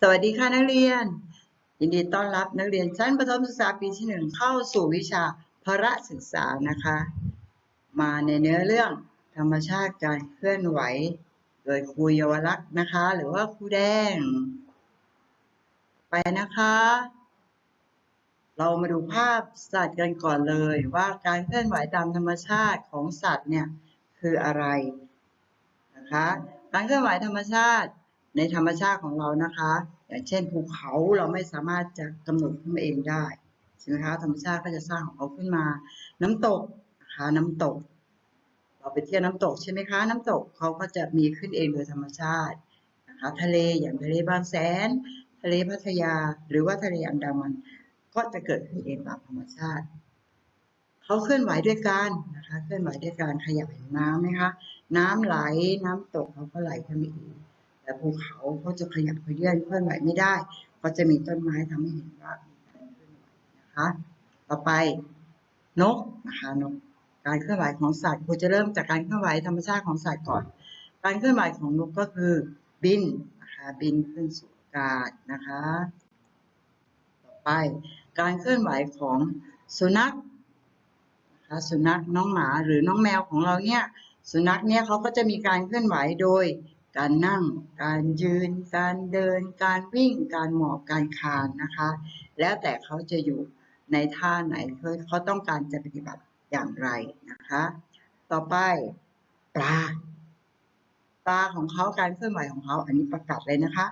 สวัสดีค่ะนักเรียน ยินดีต้อนรับนักเรียนชั้นประถมศึกษาปีที่หนึ่งเข้าสู่วิชาพระศึกษานะคะ มาในเนื้อเรื่องธรรมชาติการเคลื่อนไหว โดยครูเยาวลักษณ์นะคะ หรือว่าครูแดง ไปนะคะ เรามาดูภาพสัตว์กันก่อนเลยว่าการเคลื่อนไหวตามธรรมชาติของสัตว์เนี่ยคืออะไรนะคะ การเคลื่อนไหวธรรมชาติ ในธรรมชาติของเรานะคะ อย่างเช่นภูเขาเราไม่สามารถจะกำหนดขึ้นมาเองได้ใช่ไหมคะธรรมชาติก็จะสร้างของเขาขึ้นมา น้ำตกนะคะน้ำตก เราไปเที่ยวน้ำตกใช่ไหมคะ น้ำตกเขาก็จะมีขึ้นเองโดยธรรมชาตินะคะทะเลอย่างทะเลบางแสน ทะเลพัทยา หรือว่าทะเลอันดามัน ก็จะเกิดขึ้นเองตามธรรมชาติเขาเคลื่อนไหวด้วยกันนะคะ เคลื่อนไหวด้วยการขยับแห่งน้ำไหมคะ น้ำไหลน้ำตกเขาก็ไหลขึ้นมาเอง แต่ภูเขาเขาจะขยับเขยื่อนเคลื่อนไหวไม่ได้ก็จะมีต้นไม้ทำให้เห็นว่ามีการเคลื่อนะคะต่อไปนกนะคะนกการเคลื่อนไหวของสัตว์ครูจะเริ่มจากการเคลื่อนไหวธรรมชาติของสัตว์ก่อน การเคลื่อนไหวของนกก็คือบินนะคะบินขึ้นสู่อากาศนะคะ ต่อไปการเคลื่อนไหวของสุนัขนะคะสุนัขน้องหมาหรือน้องแมวของเราเนี่ยสุนัขเนี่ยเขาก็จะมีการเคลื่อนไหวโดย การนั่ง การยืน การเดิน การวิ่ง การหมอบการคานนะคะ แล้วแต่เขาจะอยู่ในท่าไหนเขาเขาต้องการจะปฏิบัติอย่างไรนะคะ ต่อไปปลาปลาของเขาการเคลื่อนไหวของเขาอันนี้ประกาศเลยนะคะ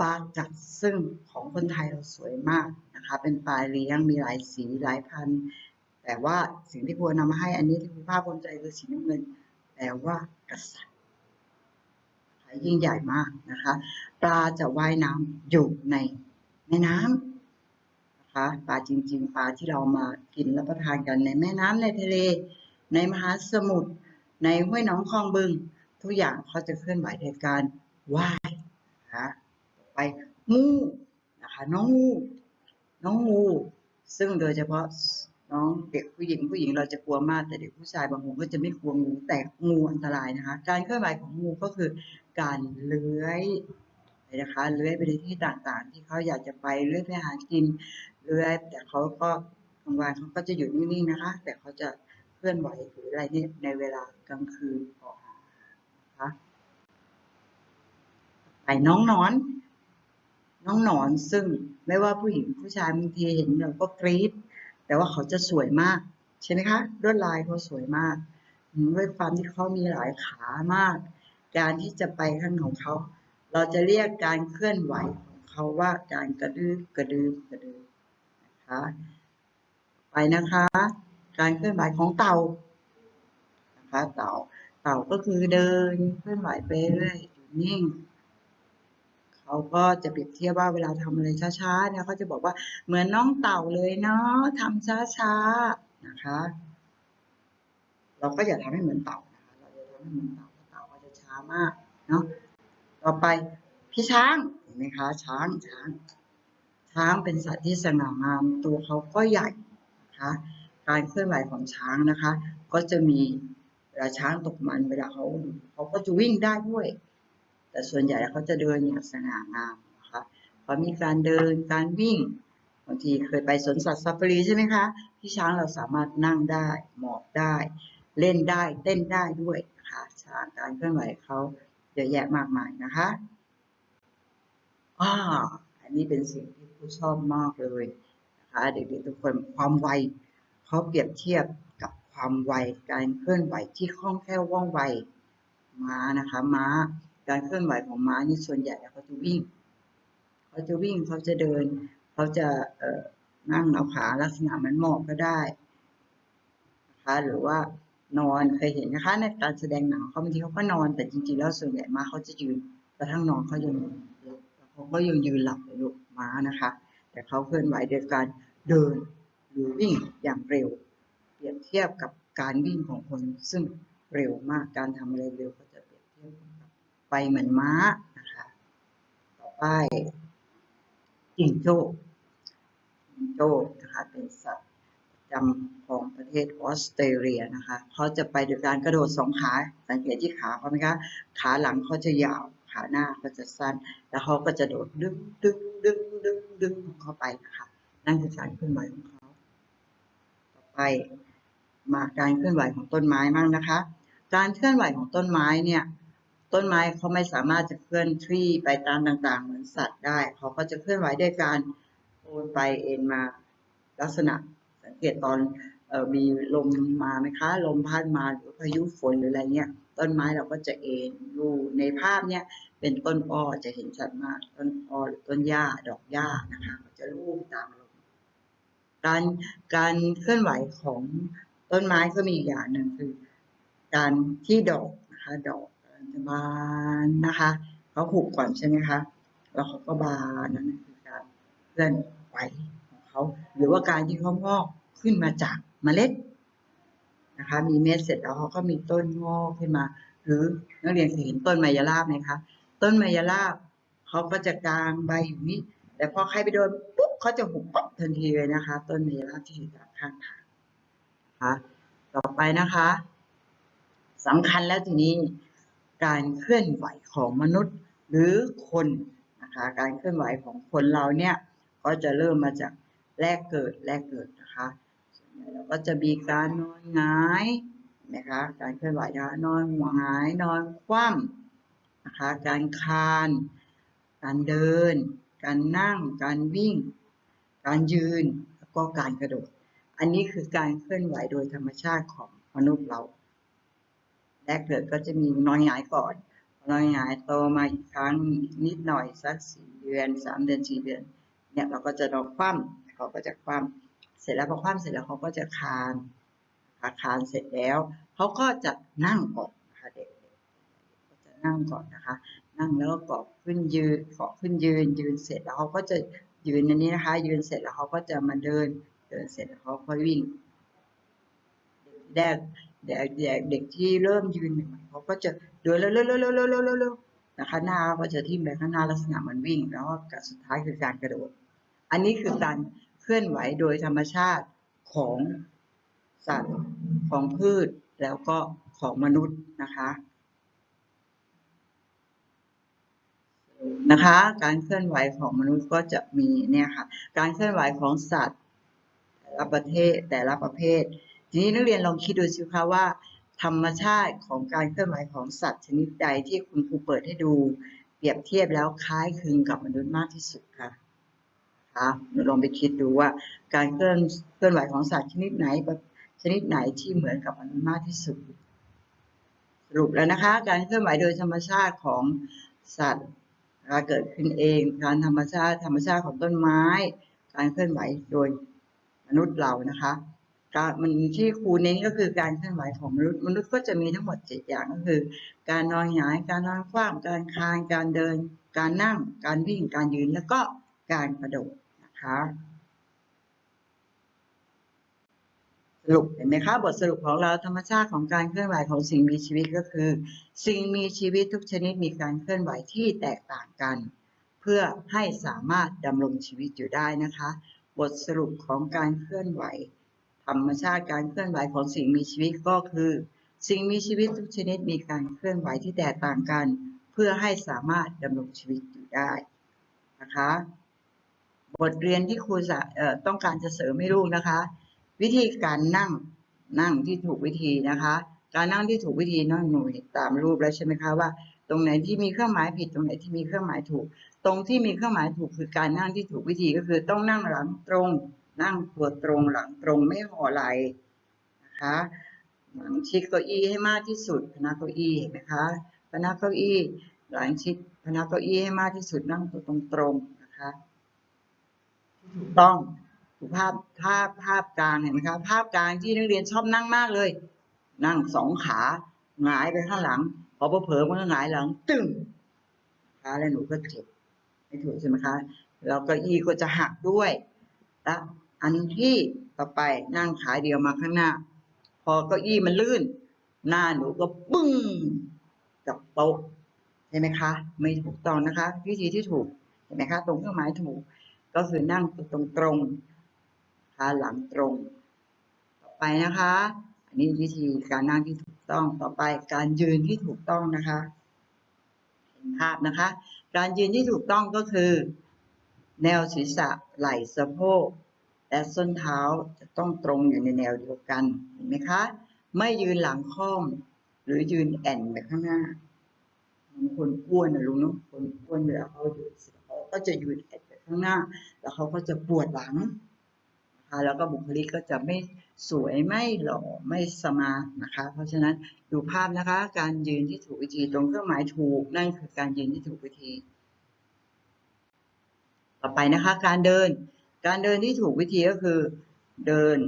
ปลากัดซึ่งของคนไทยเราสวยมากนะคะ เป็นปลาเลี้ยงมีหลายสีหลายพันแต่ว่าสิ่งที่ครูนำมาให้อันนี้ที่ครูภาพภูมิใจคือสีน้ำเงินแต่ว่ากษัตริย์ ยิ่งใหญ่มากนะคะ ปลาจะว่ายน้ำอยู่ในแม่น้ำนะคะปลาจริง ๆ ปลาที่เรามากินรับประทานกันในแม่น้ำในทะเล ในมหาสมุทรในห้วยหนองคลองบึง ทุกอย่างเขาจะเคลื่อนไหวในการว่ายนะคะไปงูนะคะน้องงูน้องงูซึ่งโดยเฉพาะน้องเด็กผู้หญิงผู้หญิงเราจะกลัวมากแต่เด็กผู้ชายบางคนก็จะไม่กลัวงูแต่งูอันตรายนะคะ การเคลื่อนไหวของงูก็คือ การเลื้อยนะคะเลื้อยไปในที่ต่างๆ ที่เขาอยากจะไปเลื้อยไปหากินเลื้อย แต่เขาก็กลางวันเขาก็จะอยู่นิ่งๆนะคะ แต่เขาจะเคลื่อนไหวหรืออะไรเนี่ยในเวลากลางคืนออกนะคะไปน้องนอน น้องนอนซึ่งไม่ว่าผู้หญิงผู้ชายบางทีเห็นเราก็กรี๊ดแต่ว่าเขาจะสวยมากใช่ไหมคะลวดลายเขาสวยมากด้วยความที่เขามีหลายขามาก การที่จะไปข้างของเขา เราจะเรียกการเคลื่อนไหวของเขาว่าการกระดืบกระดืบกระดืบนะคะไปนะคะ การเคลื่อนไหวของเต่านะคะเต่าเต่าก็คือเดินเคลื่อนไหวไปเรื่อยอยู่นิ่งเขาก็จะเปรียบเทียบว่าเวลาทำอะไรช้าๆเนี่ยเขาจะบอกว่าเหมือนน้องเต่าเลยเนาะทำช้าๆนะคะ เราก็อย่าทำให้เหมือนเต่านะคะเราจะทำให้เหมือนเต่าาะเต่าก็จะช้ามากเนาะต่อไปพี่ช้างเห็นไหมคะ ช้างช้าง ช้างเป็นสัตว์ที่สง่างาม ตัวเขาก็ใหญ่นะคะการเคลื่อนไหวของช้างนะคะ ก็จะมีเวลาช้างตกมันเวลาเขาเขาก็จะวิ่งได้ด้วย แต่ส่วนใหญ่เขาจะเดินอย่างสง่างามนะคะเขามีการเดินการวิ่งบางทีเคยไปสวนสัตว์ซาฟารีใช่ไหมคะที่ช้างเราสามารถนั่งได้หมอบได้ เล่นได้เต้นได้ด้วยาการเคลื่อนไหวเขาเยอะแยะมากมายนะคะอ่าอันนี้เป็นสิ่งที่ผู้ชอบมากเลยนะคะเด็กๆทุกคนความไวเขาเปรียบเทียบกับความไวการเคลื่อนไหวที่คล่องแคล่วว่องไวม้านะคะ ม้าการเคลื่อนไหวของม้านี่ส่วนใหญ่เขาจะวิ่งเขาจะวิ่งเขาจะเดินเขาจะเอ่อนั่งเอาขาลักษณะมันหมอบก็ได้นะคะหรือว่า นอนเคยเห็นนะคะ ในการแสดงหนังเขาบางทีเขาก็นอน แต่จริงๆแล้วส่วนใหญ่มาเขาจะยืนกระทั่งนอนเขายังเขาก็ยังยืนหลับเลยลูกม้านะคะ แต่เขาเคลื่อนไหวโดยการเดินหรือวิ่งอย่างเร็ว เปรียบเทียบกับการวิ่งของคนซึ่งเร็วมากการทำอะไรเร็วก็จะเปรียบเทียบกับไปเหมือนม้านะคะต่อไปจิงโจ้จิงโจ้นะคะเป็นสัตว์ จำของประเทศออสเตรเลียนะคะเขาจะไปโดยการกระโดดสองขา สังเกตที่ขาเขาไหมคะ ขาหลังเขาจะยาว ขาหน้าก็จะสั้น แล้วเขาก็จะโดดดึงดึงดึงดึงดึงของเขาไปนะคะนั่นคือการเคลื่อนไหวของเขา ต่อไปมาการเคลื่อนไหวของต้นไม้มั่งนะคะ การเคลื่อนไหวของต้นไม้เนี่ยต้นไม้เขาไม่สามารถจะเคลื่อนที่ไปตามต่างๆ เหมือนสัตว์ได้ เขาก็จะเคลื่อนไหวด้วยการโอนไปเอ็นมาลักษณะ เกตตอนออมีลมมาไหมคะ ลมพัดมาหรือพายุฝนหรืออะไรเงี้ยต้นไม้เราก็จะเอ็นอยู่ในภาพเนี่ยเป็นต้นอ้อจะเห็นชัดมากต้นอ้อหรือต้นหญ้าดอกหญ้านะคะจะลูบตามลมการการเคลื่อนไหวของต้นไม้ก็มีอีกอย่างหนึ่งคือ การที่ดอกนะคะดอกจะบานนะคะเขาหุบก่อนใช่ไหมคะแล้วเขาก็บานนั่นคือการเคลื่อนไหวของเขาหรือว่าการที่เขางอก ขึ้นมาจากเมล็ดนะคะ มีเม็ดเสร็จแล้วเขาก็มีต้นงอกขึ้นมา หรือนักเรียนเคยเห็นต้นไมยราบไหมคะ ต้นไมยราบเขาก็จะกลางใบอยู่นี้ แต่พอใครไปโดนปุ๊บเขาจะหุบปั๊บทันทีเลยนะคะ ต้นไมยราบที่อยู่ตามข้างทางนะคะต่อไปนะคะสำคัญแล้วทีนี้การเคลื่อนไหวของมนุษย์หรือคนนะคะ การเคลื่อนไหวของคนเราเนี่ยก็จะเริ่มมาจากแรกเกิดแรกเกิด เราก็จะมีการนอนหงายนะคะ การเคลื่อนไหวนะนอนหงายนอนคว่ำนะคะ การคาน การเดิน การนั่ง การวิ่ง การยืนแล้วก็การกระโดด อันนี้คือการเคลื่อนไหวโดยธรรมชาติของมนุษย์เราแรกเกิดก็จะมีนอนหงายก่อนนอนหงายโตมาอีกครั้งนิดหน่อยสักสี่เดือนสามเดือนสี่เดือนเนี่ยเราก็จะนอนคว่ำเขาก็จะคว่ำ เสร็จแล้วพอคว่ำเสร็จแล้วเขาก็จะคานนะคานเสร็จแล้วเขาก็จะนั่งก่อนนะคะเด็กๆก็จะนั่งก่อนนะคะ นั่งแล้วก็เกาะขึ้นยืนเกาะขึ้นยืนยืนเสร็จแล้วเขาก็จะยืนอันนี้นะคะ ยืนเสร็จแล้วเขาก็จะมาเดินเดินเสร็จแล้วเขาค่อยวิ่งเด็กเด็กเด็กที่เริ่มยืนใหม่เขาก็จะเดินเร็วๆๆๆๆๆๆนะคะหน้าก็จะทิ่มไปข้างหน้าลักษณะเหมันวิ่ง แล้วก็สุดท้ายคือการกระโดด อันนี้คือการ ลื่อนไหวโดยธรรมชาติของสัตว์ของพืชแล้วก็ของมนุษย์นะคะนะคะ การเคลื่อนไหวของมนุษย์ก็จะมีเนี่ยค่ะ การเคลื่อนไหวของสัตว์แต่ละประเทศแต่ละประเภท ทีนี้นักเรียนลองคิดดูสิคะว่า ธรรมชาติของการเคลื่อนไหวของสัตว์ชนิดใดที่คุณครูเปิดให้ดู เปรียบเทียบแล้วคล้ายคลึงกับมนุษย์มากที่สุดค่ะ คะลองไปคิดดูว่าการเคลื่อนเคลื่อนไหวของสัตว์ชนิดไหนชนิดไหนที่เหมือนกับมนุษย์มากที่สุดสรุปแล้วนะคะ การเคลื่อนไหวโดยธรรมชาติของสัตว์นะคะเกิดขึ้นเองการธรรมชาติธรรมชาติของต้นไม้ การเคลื่อนไหวโดยมนุษย์เรานะคะการมันที่ครูเน้นก็คือการเคลื่อนไหวของมนุษย์มนุษย์ก็จะมีทั้งหมดเจ็ดอย่างก็คือ การนอนหงายการนอนคว่ำการคลานการเดิน การนั่ง การวิ่งการยืนแล้วก็การกระโดด นะคะ สรุปเห็นไหมคะบทสรุปของเราธรรมชาติของการเคลื่อนไหวของสิ่งมีชีวิตก็คือ สิ่งมีชีวิตทุกชนิดมีการเคลื่อนไหวที่แตกต่างกัน เพื่อให้สามารถดำรงชีวิตอยู่ได้นะคะ บทสรุปของการเคลื่อนไหว ธรรมชาติการเคลื่อนไหวของสิ่งมีชีวิตก็คือ สิ่งมีชีวิตทุกชนิดมีการเคลื่อนไหวที่แตกต่างกัน เพื่อให้สามารถดำรงชีวิตอยู่ได้นะคะ บทเรียนที่ครูจะต้องการจะเสริมให้ลูกนะคะ วิธีการนั่งนั่งที่ถูกวิธีนะคะ การนั่งที่ถูกวิธีนั่งหนูตามรูปแล้วใช่ไหมคะว่า ตรงไหนที่มีเครื่องหมายผิดตรงไหนที่มีเครื่องหมายถูก ตรงที่มีเครื่องหมายถูกคือการนั่งที่ถูกวิธีก็คือต้องนั่งหลังตรง นั่งตัวตรงหลังตรงไม่ห่อไหลนะคะหลังชิดเก้าอี้ให้มากที่สุดพนักเก้าอี้เห็นไหมคะพนักเก้าอี้ หลังชิดพนักเก้าอี้ให้มากที่สุดนั่งตัวตรงตรงๆนะคะ ถูกต้องดูภาพภาพภาพกลางเห็นไหมครับภาพกลางที่นักเรียนชอบนั่งมากเลย นั่งสองขาหงายไปข้างหลัง พอเผลอมันก็หงายหลัง ตึงขาแล้วหนูก็เจ็บไม่ถูกใช่ไหมคะแล้วก็อีก็จะหักด้วยและอันที่ต่อไปนั่งขาเดียวมาข้างหน้า พอเก้าอี้มันลื่น หน้าหนูก็ปึ้งกับโต๊ะใช่ไหมคะ ไม่ถูกต้องนะคะ วิธีที่ถูกเห็นไหมคะ ตรงเครื่องหมายถูก ก็คือนั่งตรงตรงๆขาหลังตรง ต่อไปนะคะ อันนี้วิธีการนั่งที่ถูกต้องต่อไปการยืนที่ถูกต้องนะคะเห็นภาพนะคะ การยืนที่ถูกต้องก็คือ แนวศีรษะไหล่สะโพกและส้นเท้าจะต้องตรงอยู่ในแนวเดียวกันเห็นไหมคะ ไม่ยืนหลังค่อม หรือยืนแอนไปข้างหน้าเหมือนคนอ้วนนะลุงเนาะคนอ้วนเวลาเขาอยืนเขาก็จะยืนแอน ข้างหน้า แล้วเขาก็จะปวดหลังนะคะแล้วก็บุคลิกก็จะไม่สวยไม่หล่อไม่สมานะคะ เพราะฉะนั้นดูภาพนะคะ การยืนที่ถูกวิธีตรงเครื่องหมายถูกนั่นคือการยืนที่ถูกวิธี ต่อไปนะคะ การเดิน การเดินที่ถูกวิธีก็คือ เดิน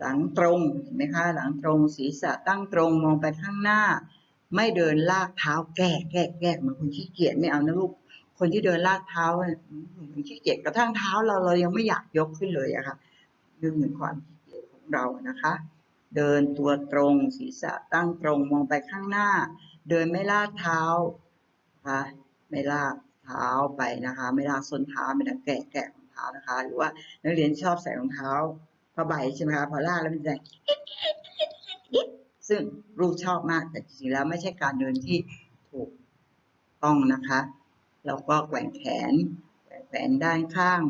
หลังตรงเห็นไหมคะหลังตรงศีรษะตั้งตรงมองไปข้างหน้า ไม่เดินลากเท้าแกกแกกแกกเหมือนคนขี้เกียจไม่เอานะลูก คนที่เดินลากเท้าเนี่ยมือนขี้เกียจกระทั่งเท้าเราเรายังไม่อยากยกขึ้นเลยอะค่ะดูเหมือนความขี้เกียจของเรานะคะ เดินตัวตรงศีรษะตั้งตรงมองไปข้างหน้า เดินไม่ลากเท้านะคะไม่ลากเท้าไปนะคะ ไม่ลากส้นเท้าไม่ลากแกะแกะของเท้านะคะ หรือว่านักเรียนชอบใส่รองเท้าผ้าใบใช่ไหมคะพอลากแล้วมันจะซึ่งลูกชอบมากแต่จริงๆแล้วไม่ใช่การเดินที่ถูกต้องนะคะ เราก็แกว่งแขนแกว่งแขนด้านข้าง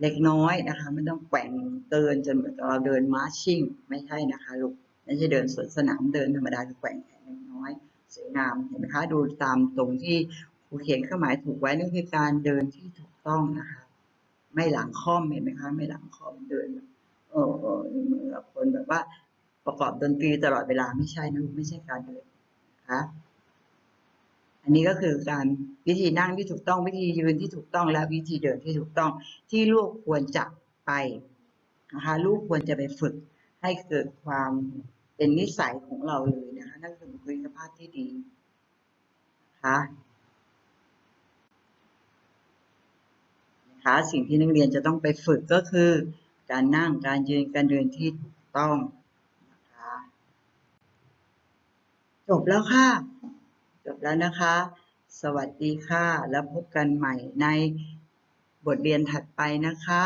เล็กน้อยนะคะ ไม่ต้องแกว่งเดินจนเหมือนกับเราเดินมาร์ชชิ่งไม่ใช่นะคะลูกไม่ใช่เดินสวนสนามเดินธรรมดาคือแกว่งแขนเล็กน้อยสวยงามเห็นไหมคะดูตามตรงที่ครูเขียนเครื่องหมายถูกไว้นั่นคือการเดินที่ถูกต้องนะคะ ไม่หลังค่อมเห็นไหมคะไม่หลังค่อมเดินแบบเออเออเหมือนคนแบบว่าประกอบดนตรีตลอดเวลาไม่ใช่นะไม่ใช่การเดินนะคะ อันนี้ก็คือการวิธีนั่งที่ถูกต้องวิธียืนที่ถูกต้องและวิธีเดินที่ถูกต้องที่ลูกควรจะไปนะคะลูกควรจะไปฝึกให้เกิดความเป็นนิสัยของเราเลยนะคะนั่นคือบุคลิกภาพที่ดีนะคะนะคะสิ่งที่นักเรียนจะต้องไปฝึกก็คือ การนั่งการยืนการเดินที่ถูกต้องนะคะจบแล้วค่ะ จบแล้วนะคะ สวัสดีค่ะ แล้วพบกันใหม่ในบทเรียนถัดไปนะคะ